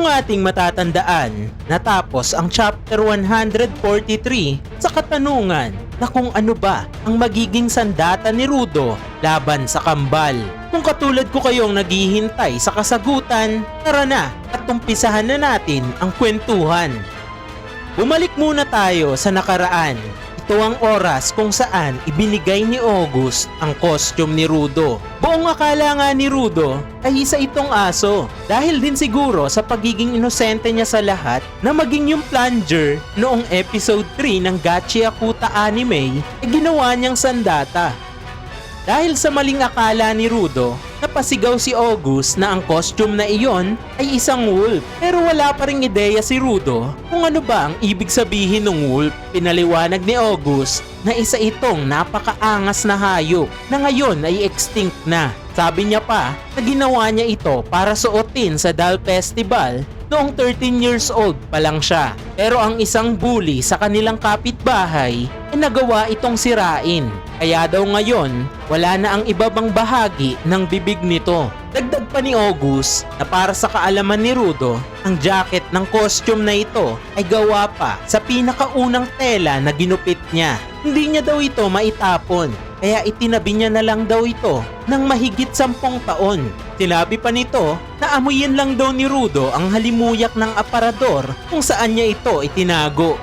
Kung ating matatandaan, natapos ang chapter 143 sa katanungan na kung ano ba ang magiging sandata ni Rudo laban sa kambal. Kung katulad ko kayong naghihintay sa kasagutan, tara na at umpisahan na natin ang kwentuhan. Bumalik muna tayo sa nakaraan. Ito ang oras kung saan ibinigay ni August ang costume ni Rudo. Buong akala nga ni Rudo ay isa itong aso. Dahil din siguro sa pagiging inosente niya sa lahat na maging yung plunger noong episode 3 ng Gachi Akuta anime ay ginawa niyang sandata. Dahil sa maling akala ni Rudo, napasigaw si August na ang costume na iyon ay isang wolf. Pero wala pa ring ideya si Rudo kung ano ba ang ibig sabihin ng wolf. Pinaliwanag ni August na isa itong napakaangas na hayop na ngayon ay extinct na. Sabi niya pa na ginawa niya ito para suotin sa Dal Festival noong 13 years old pa lang siya. Pero ang isang bully sa kanilang kapitbahay ay nagawa itong sirain. Kaya daw ngayon, wala na ang ibabang bahagi ng bibig nito. Dagdag pa ni August na para sa kaalaman ni Rudo, ang jacket ng costume na ito ay gawa pa sa pinakaunang tela na ginupit niya. Hindi niya daw ito maitapon, kaya itinabi niya na lang daw ito ng mahigit sampung taon. Sinabi pa nito na amuyin lang daw ni Rudo ang halimuyak ng aparador kung saan niya ito itinago.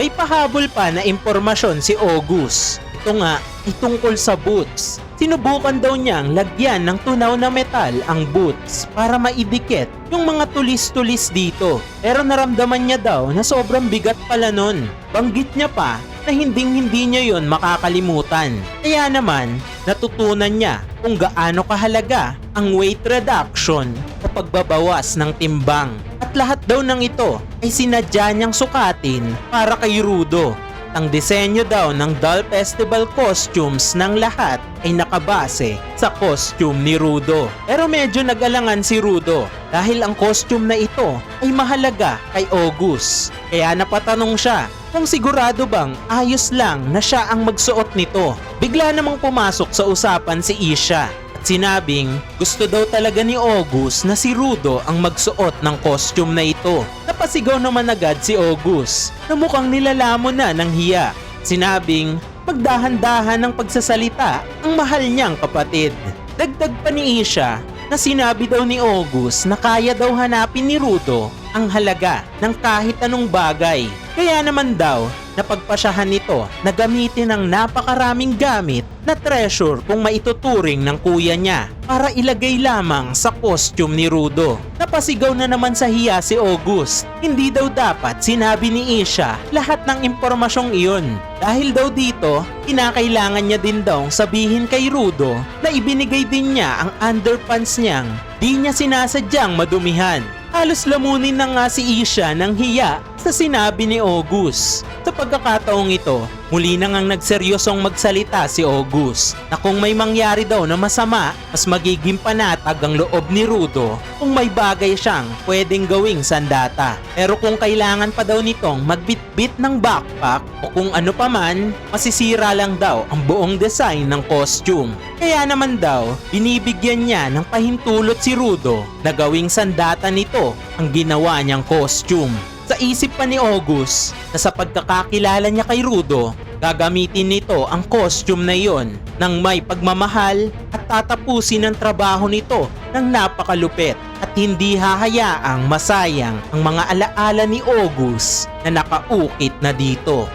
May pahabol pa na impormasyon si August. Ito nga ay tungkol sa boots. Sinubukan daw niyang lagyan ng tunaw na metal ang boots para maidikit yung mga tulis-tulis dito. Pero naramdaman niya daw na sobrang bigat pala nun. Banggit niya pa na hinding-hindi niya yon makakalimutan. Kaya naman, natutunan niya kung gaano kahalaga ang weight reduction o pagbabawas ng timbang. At lahat daw ng ito ay sinadya niyang sukatin para kay Rudo. Ang disenyo daw ng Doll Festival costumes ng lahat ay nakabase sa costume ni Rudo. Pero medyo nag-alangan si Rudo dahil ang costume na ito ay mahalaga kay August. Kaya napatanong siya kung sigurado bang ayos lang na siya ang magsuot nito. Bigla namang pumasok sa usapan si Isha at sinabing gusto daw talaga ni August na si Rudo ang magsuot ng costume na ito. Napasigaw naman agad si August na mukhang nilalamon na ng hiya. Sinabing magdahan-dahan ng pagsasalita ang mahal niyang kapatid. Dagdag pa ni Isha na sinabi daw ni August na kaya daw hanapin ni Rudo ang halaga ng kahit anong bagay. Kaya naman daw, napagpasyahan nito na gamitin ang napakaraming gamit na treasure kung maituturing ng kuya niya para ilagay lamang sa costume ni Rudo. Napasigaw na naman sa hiya si August. Hindi daw dapat sinabi ni Isha lahat ng impormasyong iyon. Dahil daw dito, kinakailangan niya din daw sabihin kay Rudo na ibinigay din niya ang underpants niyang di niya sinasadyang madumihan. Halos lamunin na nga si Isha ng hiya sa sinabi ni August. Sa pagkakataong ito, muli na ngang nagseryosong magsalita si August na kung may mangyari daw na masama, mas magiging panatag ang loob ni Rudo kung may bagay siyang pwedeng gawing sandata. Pero kung kailangan pa daw nitong magbitbit ng backpack o kung ano pa man, masisira lang daw ang buong design ng costume. Kaya naman daw, binibigyan niya ng pahintulot si Rudo na gawing sandata nito ang ginawa niyang costume. Sa isip pa ni August na sa pagkakakilala niya kay Rudo, gagamitin nito ang costume na iyon ng may pagmamahal at tatapusin ang trabaho nito ng napakalupit at hindi hahayaang masayang ang mga alaala ni August na nakaukit na dito.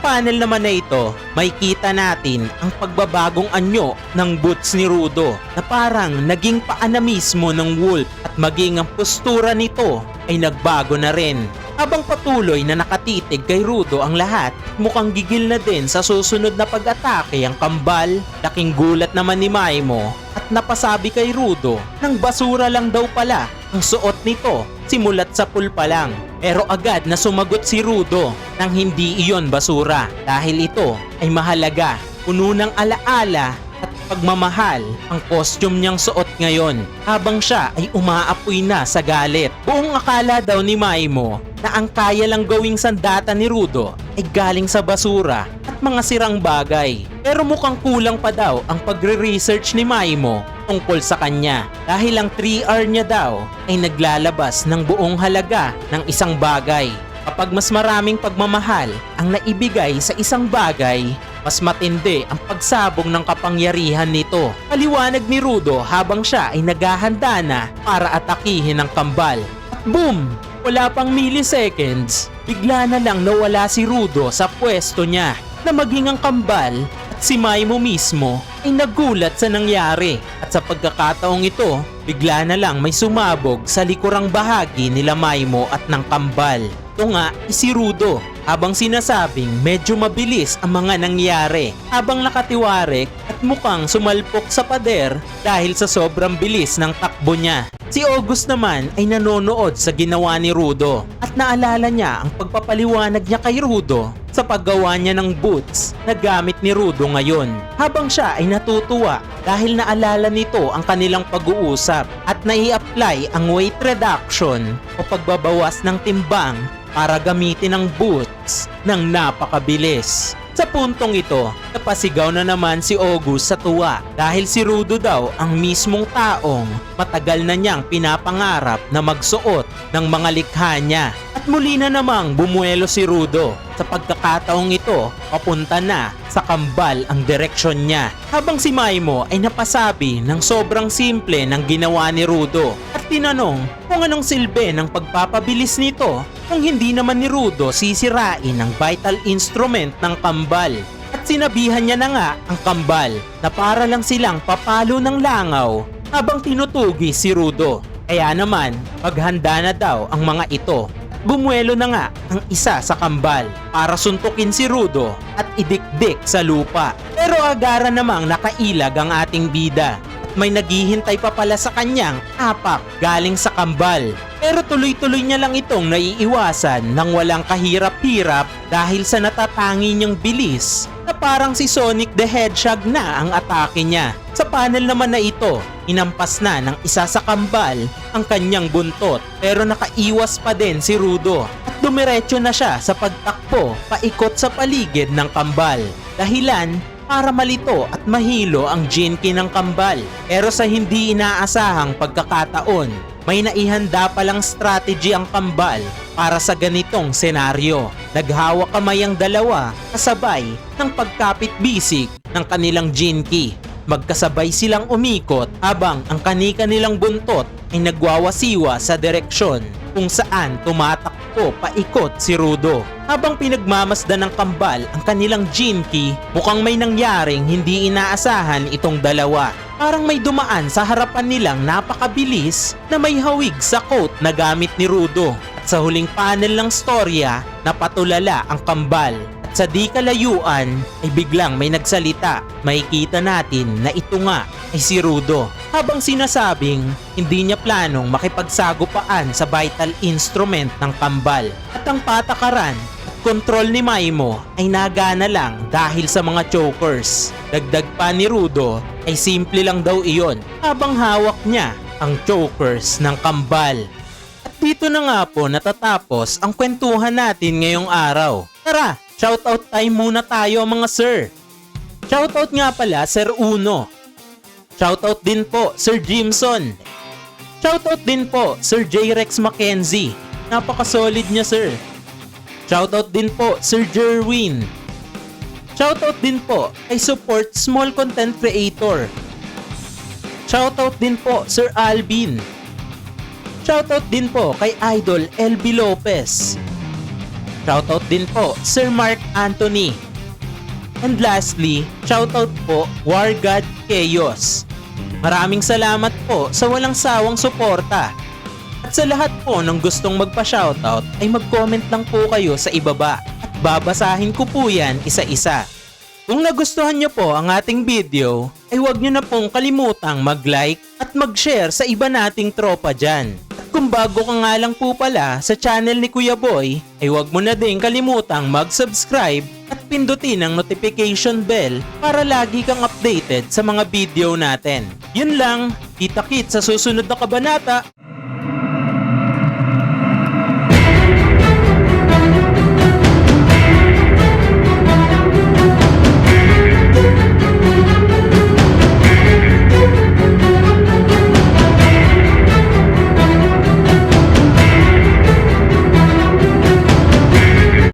Panel naman na ito, may kita natin ang pagbabagong anyo ng boots ni Rudo na parang naging paana mismo ng wolf at maging ang postura nito ay nagbago na rin. Habang patuloy na nakatitig kay Rudo ang lahat, mukhang gigil na din sa susunod na pag-atake ang kambal. Laking gulat naman ni Maimo at napasabi kay Rudo ng basura lang daw pala ang suot nito simulat sa pool pa lang. Pero agad na sumagot si Rudo nang hindi iyon basura dahil ito ay mahalaga, puno ng alaala at pagmamahal ang costume niyang suot ngayon habang siya ay umaapoy na sa galit. Buong akala daw ni Maimo na ang kaya lang gawing sandata ni Rudo ay galing sa basura mga sirang bagay. Pero mukhang kulang pa daw ang pagre-research ni Maimo tungkol sa kanya dahil ang 3R niya daw ay naglalabas ng buong halaga ng isang bagay. Kapag mas maraming pagmamahal ang naibigay sa isang bagay, mas matindi ang pagsabong ng kapangyarihan nito. Paliwanag ni Rudo habang siya ay naghahanda na para atakihin ang kambal. At boom! Wala pang milliseconds, bigla na lang nawala si Rudo sa pwesto niya na maging ang kambal at si Maimo mismo ay nagulat sa nangyari. At sa pagkakataong ito, bigla na lang may sumabog sa likurang bahagi nila Maimo at ng kambal. Ito nga, si Rudo. Habang sinasabing medyo mabilis ang mga nangyari habang nakatiwarik at mukhang sumalpok sa pader dahil sa sobrang bilis ng takbo niya. Si August naman ay nanonood sa ginawa ni Rudo at naalala niya ang pagpapaliwanag niya kay Rudo sa paggawa niya ng boots na gamit ni Rudo ngayon. Habang siya ay natutuwa dahil naalala nito ang kanilang pag-uusap at nai-apply ang weight reduction o pagbabawas ng timbang para gamitin ang boots ng napakabilis. Sa puntong ito, napasigaw na naman si August sa tuwa dahil si Rudo daw ang mismong taong matagal na niyang pinapangarap na magsuot ng mga likha niya. Muli na namang bumuelo si Rudo. Sa pagkakataong ito, papunta na sa kambal ang direksyon niya. Habang si Maimo ay napasabi ng sobrang simple ng ginawa ni Rudo at tinanong kung anong silbi ng pagpapabilis nito kung hindi naman ni Rudo sisirain ang vital instrument ng kambal. At sinabihan niya na nga ang kambal na para lang silang papalo ng langaw habang tinutugi si Rudo. Kaya naman, paghanda na daw ang mga ito Bumuelo na nga ang isa sa kambal para suntukin si Rudo at idikdik sa lupa. Pero agara namang nakailag ang ating bida at may naghihintay pa pala sa kanyang apak galing sa kambal. Pero tuloy-tuloy niya lang itong naiiwasan ng walang kahirap-hirap dahil sa natatangi niyang bilis na parang si Sonic the Hedgehog na ang atake niya. Sa panel naman na ito, inampas na ng isa sa kambal ang kanyang buntot pero nakaiwas pa din si Rudo at dumiretso na siya sa pagtakbo paikot sa paligid ng kambal. Dahilan para malito at mahilo ang Jinky ng kambal. Pero sa hindi inaasahang pagkakataon, may naihanda palang strategy ang kambal para sa ganitong senaryo. Naghawak kamay ang dalawa kasabay ng pagkapit bisig ng kanilang Jinky. Magkasabay silang umikot habang ang kanika nilang buntot ay nagwawasiwa sa direksyon kung saan tumatakbo paikot si Rudo. Habang pinagmamasdan ng kambal ang kanilang Jinky, mukhang may nangyaring hindi inaasahan itong dalawa. Parang may dumaan sa harapan nilang napakabilis na may hawig sa coat na gamit ni Rudo. At sa huling panel ng storya, napatulala ang kambal at sa di kalayuan ay biglang may nagsalita. Makikita natin na ito nga ay si Rudo. Habang sinasabing hindi niya planong makipagsagupaan sa vital instrument ng kambal. At ang patakaran at kontrol ni Maimo ay nagana lang dahil sa mga chokers. Dagdag pa ni Rudo ay simple lang daw iyon habang hawak niya ang chokers ng kambal. At dito na nga po natatapos ang kwentuhan natin ngayong araw. Tara, shoutout time muna tayo mga sir. Shoutout nga pala Sir Uno. Shoutout din po Sir Jimson. Shoutout din po Sir J. Rex Mackenzie. Napaka-solid niya sir. Shoutout din po Sir Jerwin. Shoutout din po kay Support Small Content Creator. Shoutout din po Sir Alvin. Shoutout din po kay Idol LB Lopez. Shoutout din po Sir Mark Anthony. And lastly, shoutout po War God Chaos. Maraming salamat po sa walang sawang suporta. At sa lahat po ng gustong magpa-shoutout ay mag-comment lang po kayo sa ibaba at babasahin ko po yan isa-isa. Kung nagustuhan nyo po ang ating video, ay huwag nyo na pong kalimutang mag-like at mag-share sa iba nating tropa dyan. Bago ka nga lang po pala sa channel ni Kuya Boy, ay huwag mo na din kalimutang mag-subscribe at pindutin ang notification bell para lagi kang updated sa mga video natin. Yun lang, kita-kit sa susunod na kabanata.